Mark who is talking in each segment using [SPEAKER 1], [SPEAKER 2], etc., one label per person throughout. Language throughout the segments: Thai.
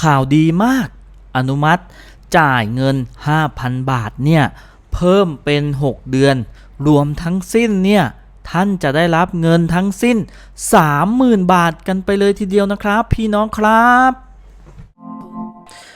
[SPEAKER 1] ข่าวดีมาก อนุมัติจ่ายเงิน 5,000 บาทเนี่ยเพิ่มเป็น 6 เดือน รวมทั้งสิ้นเนี่ยท่านจะได้รับเงินทั้งสิ้น 30,000 บาทกันไปเลยทีเดียวนะครับ พี่น้องครับ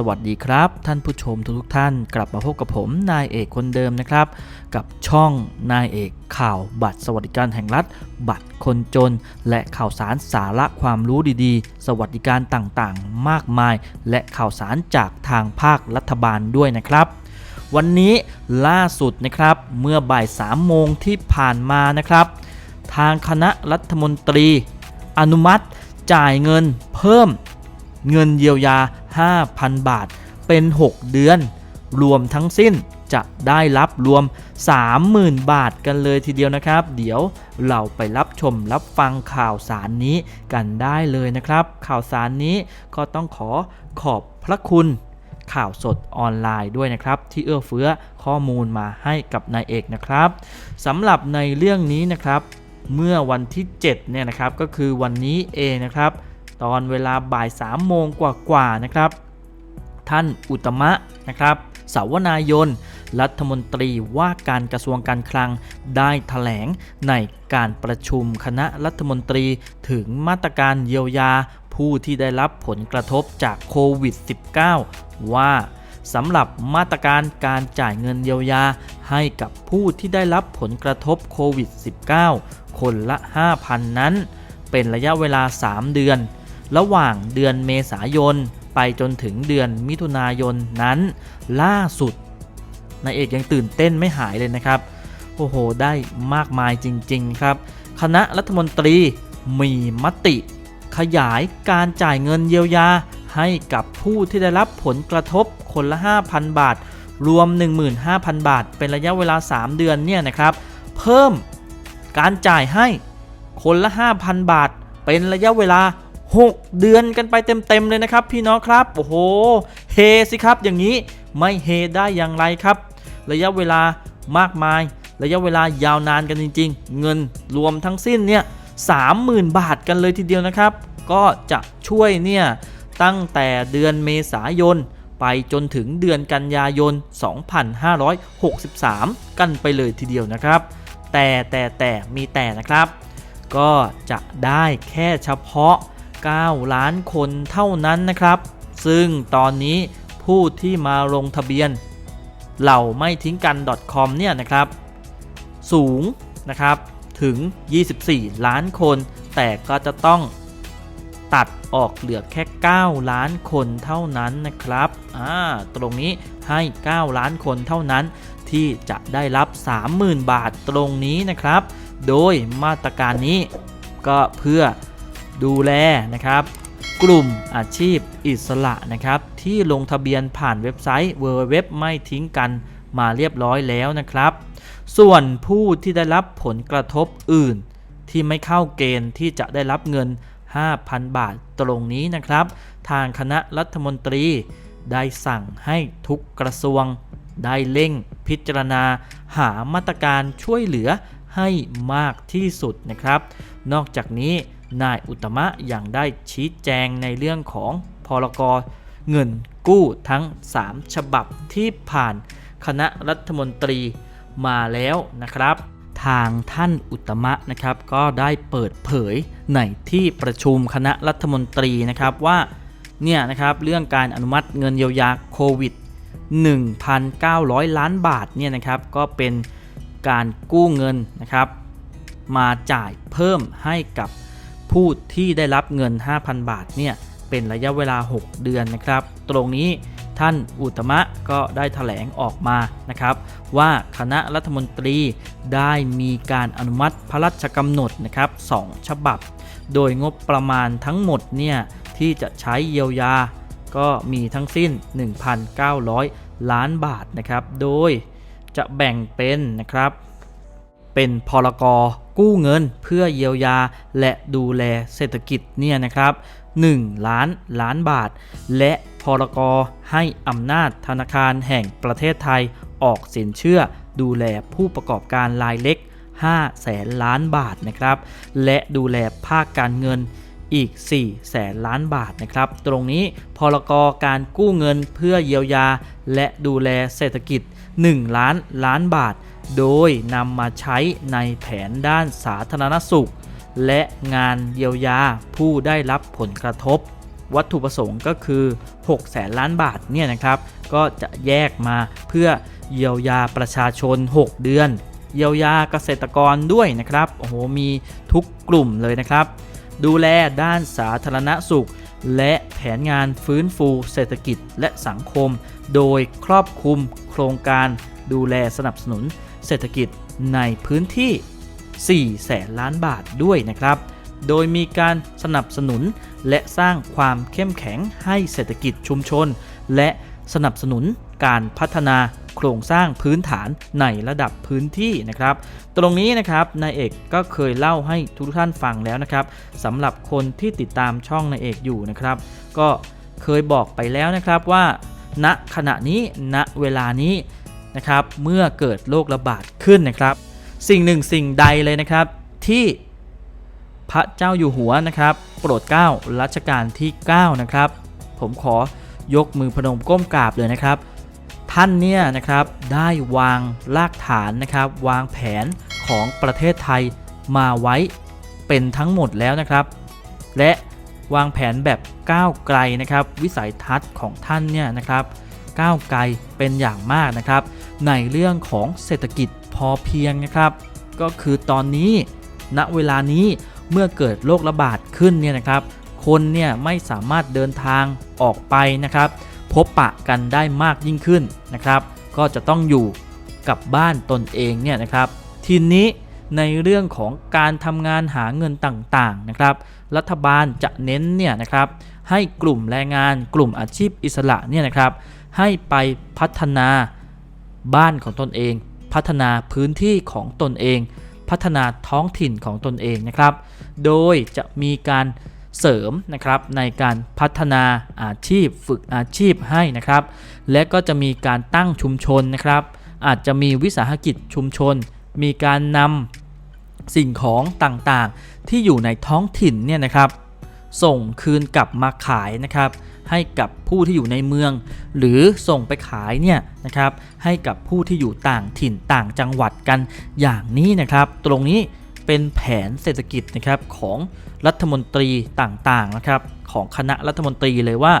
[SPEAKER 1] สวัสดีครับ ท่านผู้ชมทุกท่านกลับมาพบกับผมนายเอกคนเดิมนะครับ กับช่องนายเอกข่าวบัตรสวัสดิการแห่งรัฐ บัตรคนจน และข่าวสารสาระความรู้ดีๆ สวัสดิการต่างๆ มากมาย และข่าวสารจากทางภาครัฐบาลด้วยนะครับ วันนี้ล่าสุดนะครับเมื่อบ่าย3โมงที่ผ่านมานะครับ ทางคณะรัฐมนตรี อนุมัติจ่ายเงินเพิ่มเงินเยียวยา 5,000 บาท เป็น 6 เดือน รวมทั้งสิ้นจะได้รับรวม 30,000 บาทกันเลยทีเดียวนะครับ เดี๋ยวเราไปรับชมรับฟังข่าวสารนี้กันได้เลยนะครับ ข่าวสารนี้ก็ต้องขอขอบพระคุณข่าวสดออนไลน์ด้วยนะครับ ที่เอื้อเฟื้อข้อมูลมาให้กับนายเอกนะครับสำหรับในเรื่องนี้นะครับ เมื่อวันที่ 7 เนี่ยนะครับ ก็คือวันนี้เองนะครับ ตอนเวลาบ่าย3โมงกว่าๆนะครับ ท่านอุตมะนะครับสาวนายน รัฐมนตรีว่าการกระทรวงการคลังได้ถแถลงในการประชุมคณะรัฐมนตรีถึงมาตรการเยียวยาผู้ที่ได้รับผลกระทบจากโควิด -19 ว่าสำหรับมาตรการการจ่ายเงินเยียวยาให้กับผู้ที่ได้รับผลกระทบโควิด -19 คนละ 5,000 นั้น เป็นระยะเวลา 3 เดือน ระหว่างเดือนเมษายน ไปจนถึงเดือนมิถุนายนนั้น ล่าสุดนายเอกยังตื่นเต้นไม่หายเลยนะครับ โอ้โห ได้มากมายจริง ๆ ครับ คณะรัฐมนตรีมีมติ ขยายการจ่ายเงินเยียวยา ให้กับผู้ที่ได้รับผลกระทบคนละ 5,000 บาท รวม 15,000 บาท เป็นระยะเวลา 3 เดือนเนี่ยนะครับ เพิ่มการจ่ายให้คนละ 5,000 บาท เป็นระยะเวลา 6 เดือนกันไปเต็มๆเลยนะครับ พี่น้องครับ โอ้โห เฮสิครับ อย่างนี้ไม่เฮได้อย่างไรครับ ระยะเวลามากมาย ระยะเวลายาวนานกันจริง ๆ เงินรวมทั้งสิ้นเนี่ย30,000บาทกันเลยทีเดียวนะครับ ก็จะช่วยเนี่ยตั้งแต่เดือนเมษายนไปจนถึงเดือนกันยายน 2563 กันไปเลยทีเดียวนะครับ แต่แต่แต่มีแต่นะครับ ก็จะได้แค่เฉพาะ 9 ล้านคนเท่านั้นนะครับ ซึ่งตอนนี้ผู้ที่มาลงทะเบียน เหล่าไม่ทิ้งกัน .com เนี่ยนะครับ สูงนะครับถึง 24 ล้านคน แต่ก็จะต้องตัดออกเหลือแค่ 9 ล้านคนเท่านั้นนะครับอ่าตรงนี้ให้ 9 ล้านคนเท่านั้น ที่จะได้รับ 30,000 บาทตรงนี้นะครับ โดยมาตรการนี้ก็เพื่อ ดูแลนะครับ กลุ่มอาชีพอิสระนะครับ ที่ลงทะเบียนผ่านเว็บไซต์ www ไม่ทิ้งกันมาเรียบร้อยแล้วนะครับ ส่วนผู้ที่ได้รับผลกระทบอื่น ที่ไม่เข้าเกณฑ์ที่จะได้รับเงิน 5,000 บาทตรงนี้นะครับ ทางคณะรัฐมนตรีได้สั่งให้ทุกกระทรวง ได้เร่งพิจารณา หามาตรการช่วยเหลือให้มากที่สุดนะครับ นอกจากนี้ นายอุตมะยังได้ชี้แจงในเรื่องของพรกเงินกู้ทั้ง 3 ฉบับที่ผ่านคณะรัฐมนตรีมาแล้วนะครับ ทางท่านอุตมะนะครับ ก็ได้เปิดเผยในที่ประชุมคณะรัฐมนตรีนะครับว่าเนี่ยนะครับเรื่องการอนุมัติเงินเยียวยาโควิด 1,900 ล้านบาทเนี่ยนะครับก็เป็นการกู้เงินนะครับ มาจ่ายเพิ่มให้กับ ผู้ที่ได้รับเงิน 5,000 บาทเนี่ยเป็นระยะเวลา 6 เดือนนะครับ ตรงนี้ท่านอุตมะก็ได้ถแถลงออกมานะครับ ว่าคณะรัฐมนตรีได้มีการอนุมัติพระราชกำหนดนะครับ2ฉบับ โดยงบประมาณทั้งหมดเนี่ยที่จะใช้เยียวยา ก็มีทั้งสิ้น 1,900 ล้านบาทนะครับ โดยจะแบ่งเป็นนะครับ เป็นพรก กู้เงินเพื่อเยียวยาและดูแลเศรษฐกิจเนี่ยนะครับ 1 ล้านล้านบาท และพรกให้อำนาจธนาคารแห่งประเทศไทยออกสินเชื่อดูแลผู้ประกอบการรายเล็ก 5 แสนล้านบาทนะครับ และดูแลภาคการเงินอีก 4 แสนล้านบาทนะครับ ตรงนี้พรกการกู้เงินเพื่อเยียวยาและดูแลเศรษฐกิจ 1 ล้านล้านบาท โดยนำมาใช้ในแผนด้านสาธารณสุข และงานเยียวยาผู้ได้รับผลกระทบ วัตถุประสงค์ก็คือ 6 แสนล้านบาทเนี่ยนะครับ ก็จะแยกมาเพื่อเยียวยาประชาชน 6 เดือน เยียวยาเกษตรกรด้วยนะครับ โอ้โห มีทุกกลุ่มเลยนะครับ ดูแลด้านสาธารณสุข และแผนงานฟื้นฟูเศรษฐกิจและสังคม โดยครอบคลุมโครงการดูแลสนับสนุนเศรษฐกิจในพื้นที่ 4 แสนล้านบาทด้วยนะครับ โดยมีการสนับสนุนและสร้างความเข้มแข็งให้เศรษฐกิจชุมชน และสนับสนุนการพัฒนา โครงสร้างพื้นฐานในระดับพื้นที่นะครับ ตรงนี้นะครับนายเอกก็เคยเล่าให้ทุกท่านฟังแล้วนะครับสำหรับคนที่ติดตามช่องนายเอกอยู่นะครับ ก็เคยบอกไปแล้วนะครับว่า ณขณะนี้ณเวลานี้นะครับ เมื่อเกิดโรคระบาดขึ้นนะครับ สิ่งหนึ่งสิ่งใดเลยนะครับที่พระเจ้าอยู่หัวนะครับ โปรดเกล้ารัชกาลที่ 9 นะครับ ผมขอยกมือพนมก้มกราบเลยนะครับ ท่านเนี่ยนะครับได้วางรากฐานนะครับ วางแผนของประเทศไทยมาไว้เป็นทั้งหมดแล้วนะครับ และวางแผนแบบก้าวไกลนะครับ วิสัยทัศน์ของท่านเนี่ยนะครับ ก้าวไกลเป็นอย่างมากนะครับ ในเรื่องของเศรษฐกิจพอเพียงนะครับ ก็คือตอนนี้ณเวลานี้เมื่อเกิดโรคระบาดขึ้นเนี่ยนะครับ คนเนี่ยไม่สามารถเดินทางออกไปนะครับ พบปะกันได้มากยิ่งขึ้นนะครับ ก็จะต้องอยู่กับบ้านตนเองเนี่ยนะครับทีนี้ในเรื่องของการทำงานหาเงินต่างๆนะครับ รัฐบาลจะเน้นเนี่ยนะครับให้กลุ่มแรงงานกลุ่มอาชีพอิสระเนี่ยนะครับ ให้ไปพัฒนาบ้านของตนเอง พัฒนาพื้นที่ของตนเอง พัฒนาท้องถิ่นของตนเองนะครับ โดยจะมีการ เสริมนะครับในการพัฒนาอาชีพฝึกอาชีพให้นะครับ และก็จะมีการตั้งชุมชนนะครับ อาจจะมีวิสาหกิจชุมชน มีการนำสิ่งของต่างๆ ที่อยู่ในท้องถิ่นเนี่ยนะครับ ส่งคืนกลับมาขายนะครับให้กับผู้ที่อยู่ในเมือง หรือส่งไปขายเนี่ยนะครับให้กับผู้ที่อยู่ต่างถิ่นต่างจังหวัดกันอย่างนี้นะครับ ตรงนี้ เป็นแผนเศรษฐกิจนะครับของรัฐมนตรีต่างๆนะครับของคณะรัฐมนตรีเลยว่า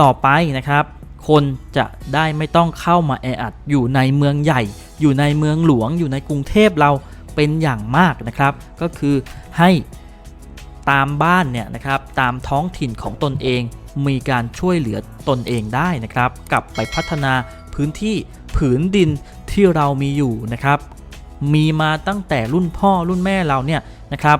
[SPEAKER 1] ต่อไปนะครับ คนจะได้ไม่ต้องเข้ามาแออัดอยู่ในเมืองใหญ่ อยู่ในเมืองหลวง อยู่ในกรุงเทพเราเป็นอย่างมากนะครับ ก็คือให้ตามบ้านเนี่ยนะครับตามท้องถิ่นของตนเองมีการช่วยเหลือตนเองได้นะครับ กลับไปพัฒนาพื้นที่ผืนดินที่เรามีอยู่นะครับ มีมาตั้งแต่รุ่นพ่อรุ่นแม่เราเนี่ยนะครับ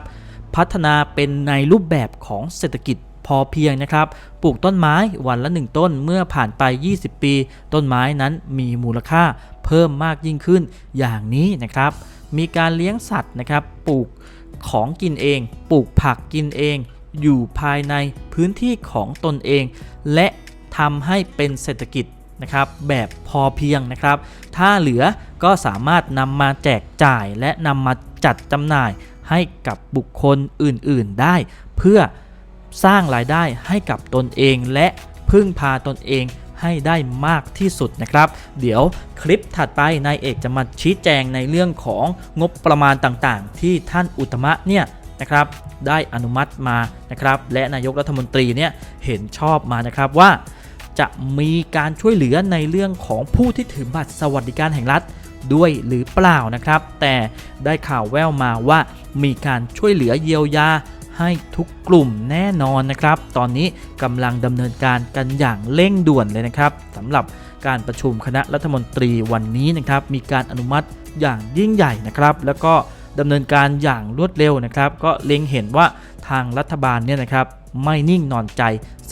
[SPEAKER 1] พัฒนาเป็นในรูปแบบของเศรษฐกิจพอเพียงนะครับ ปลูกต้นไม้วันละ 1 ต้นเมื่อผ่านไป 20 ปี ต้นไม้นั้นมีมูลค่าเพิ่มมากยิ่งขึ้นอย่างนี้นะครับ มีการเลี้ยงสัตว์นะครับ ปลูกของกินเอง ปลูกผักกินเอง อยู่ภายในพื้นที่ของตนเอง และทำให้เป็นเศรษฐกิจนะครับแบบพอเพียงนะครับ ถ้าเหลือ ก็สามารถนำมาแจกจ่ายและนำมาจัดจำหน่ายให้กับบุคคลอื่นๆได้ เพื่อสร้างรายได้ให้กับตนเองและพึ่งพาตนเองให้ได้มากที่สุดนะครับ เดี๋ยวคลิปถัดไปนายเอกจะมาชี้แจงในเรื่องของงบประมาณต่างๆ ที่ท่านอุตมะเนี่ยนะครับได้อนุมัติมานะครับและนายกรัฐมนตรีเนี่ยเห็นชอบมานะครับว่า จะมีการช่วยเหลือในเรื่องของผู้ที่ถือบัตรสวัสดิการแห่งรัฐ ด้วยหรือเปล่านะครับ แต่ได้ข่าวแว่วมาว่ามีการช่วยเหลือเยียวยาให้ทุกกลุ่มแน่นอนนะครับ ตอนนี้กำลังดำเนินการกันอย่างเร่งด่วนเลยนะครับสำหรับการประชุมคณะรัฐมนตรีวันนี้นะครับ มีการอนุมัติอย่างยิ่งใหญ่นะครับ แล้วก็ดำเนินการอย่างรวดเร็วนะครับ ก็เล็งเห็นว่าทางรัฐบาลเนี่ยนะครับไม่นิ่งนอนใจ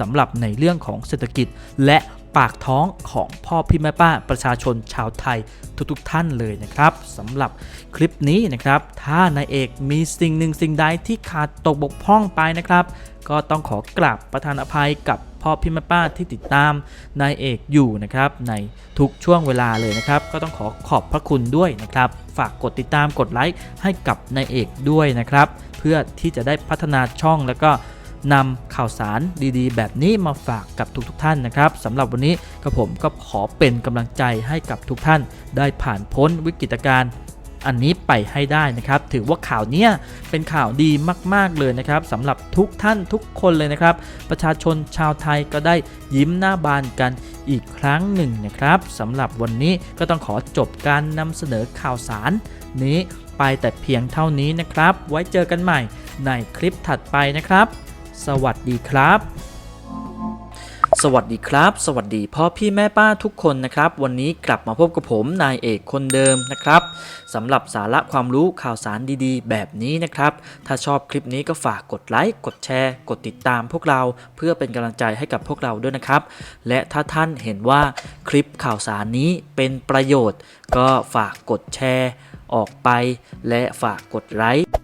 [SPEAKER 1] สำหรับในเรื่องของเศรษฐกิจ และ ปากท้องของพ่อพี่แม่ป้าประชาชนชาวไทยทุกๆท่านเลยนะครับสำหรับคลิปนี้นะครับ ถ้านายเอกมีสิ่งหนึ่งสิ่งใดที่ขาดตกบกพร่องไปนะครับ ก็ต้องขอกราบประธานอภัยกับพ่อพี่แม่ป้าที่ติดตามนายเอกอยู่นะครับ ในทุกช่วงเวลาเลยนะครับ ก็ต้องขอขอบพระคุณด้วยนะครับ ฝากกดติดตามกดไลค์ให้กับนายเอกด้วยนะครับ เพื่อที่จะได้พัฒนาช่องแล้วก็ นำข่าวสารดีๆ แบบนี้มาฝากกับทุกๆท่านนะครับสำหรับวันนี้กระผมก็ขอเป็นกำลังใจให้กับทุกท่าน ได้ผ่านพ้นวิกฤตการณ์อันนี้ไปให้ได้นะครับ ถือว่าข่าวเนี้ยเป็นข่าวดีมาก ๆ เลยนะครับสำหรับทุกท่านทุกคนเลยนะครับ ประชาชนชาวไทยก็ได้ยิ้มหน้าบานกันอีกครั้งหนึ่งนะครับสำหรับวันนี้ก็ต้องขอจบการนำเสนอข่าวสาร นี้ไปแต่เพียงเท่านี้นะครับ ไว้เจอกันใหม่ในคลิปถัดไปนะครับ สวัสดีครับสวัสดีครับ สวัสดีพ่อพี่แม่ป้าทุกคนนะครับ วันนี้กลับมาพบกับผมนายเอกคนเดิมนะครับสำหรับสาระความรู้ข่าวสารดีๆ แบบนี้นะครับ ถ้าชอบคลิปนี้ก็ฝากกดไลค์กดแชร์ กดติดตามพวกเราเพื่อเป็นกำลังใจให้กับพวกเราด้วยนะครับ และถ้าท่านเห็นว่าคลิปข่าวสารนี้เป็นประโยชน์ ก็ฝากกดแชร์ ออกไป และฝากกดไลค์